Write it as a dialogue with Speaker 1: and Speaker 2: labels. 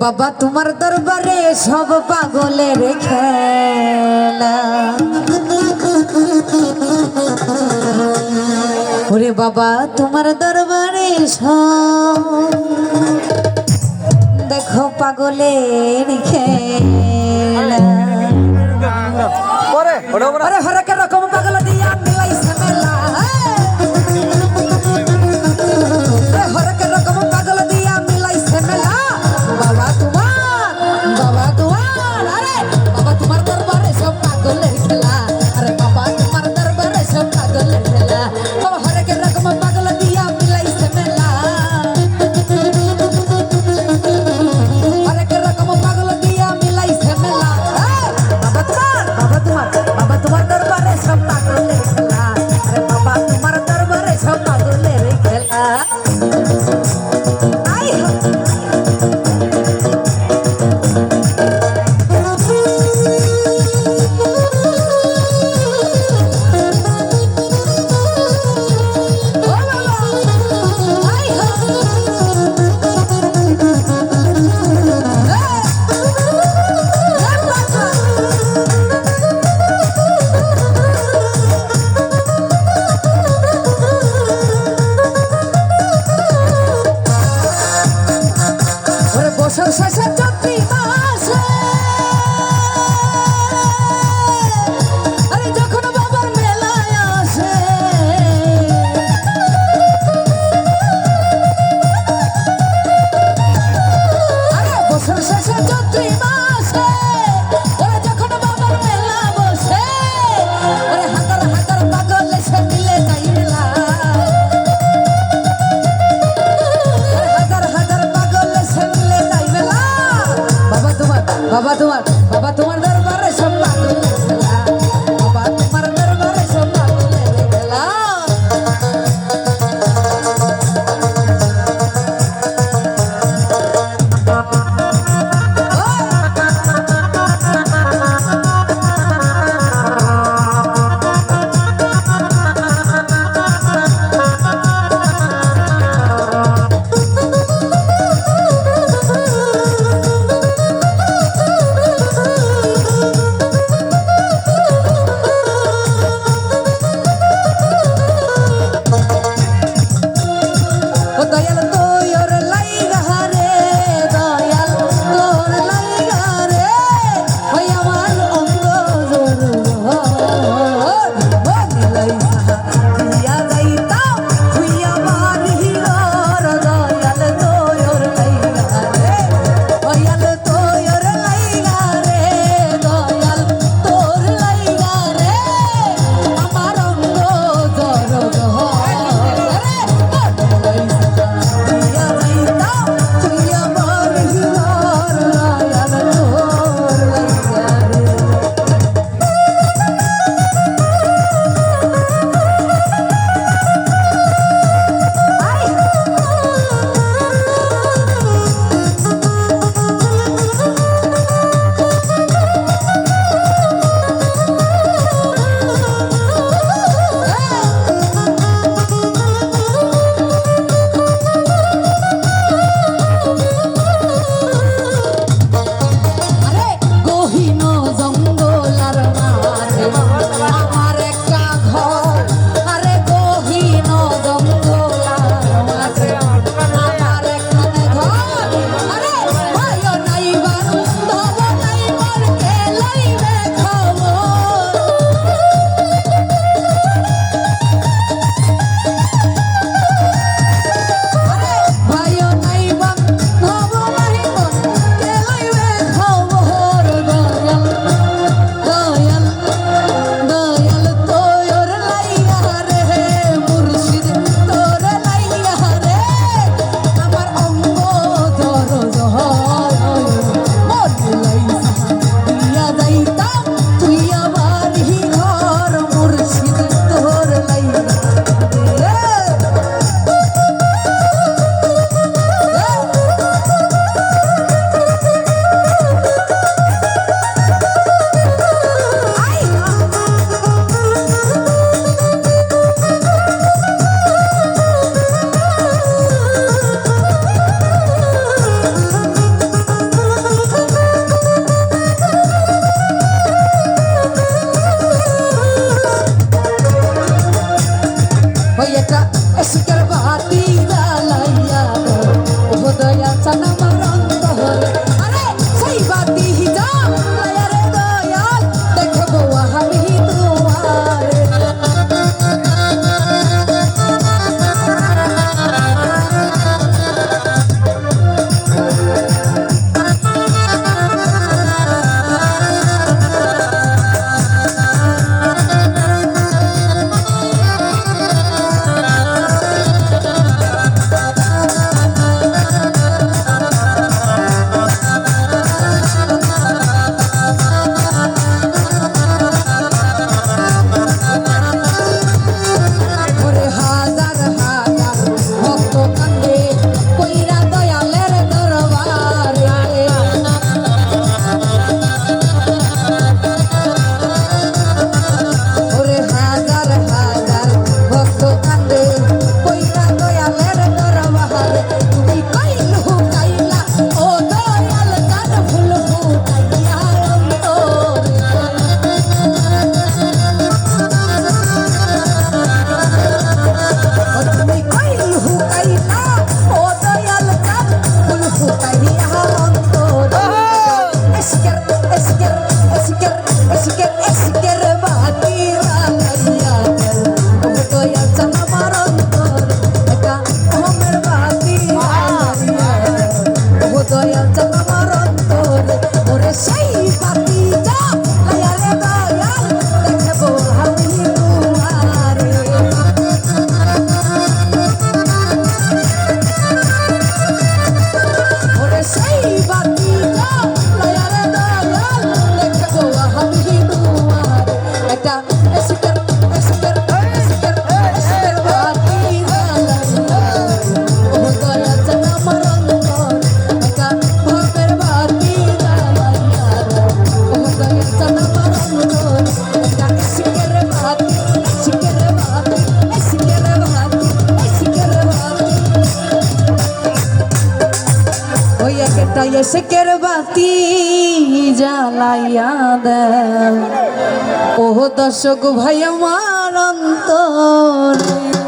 Speaker 1: বাবা তোমার দরবারে সব পাগলের খেলা। ওরে বাবা তোমার দরবারে সব। দেখো পাগলের খেলা। হরেক রকম Sir, sir, sir. এসেকের বাতি জ্বালাইয়া দেন। ও দর্শক ভাই আমার অন্তরে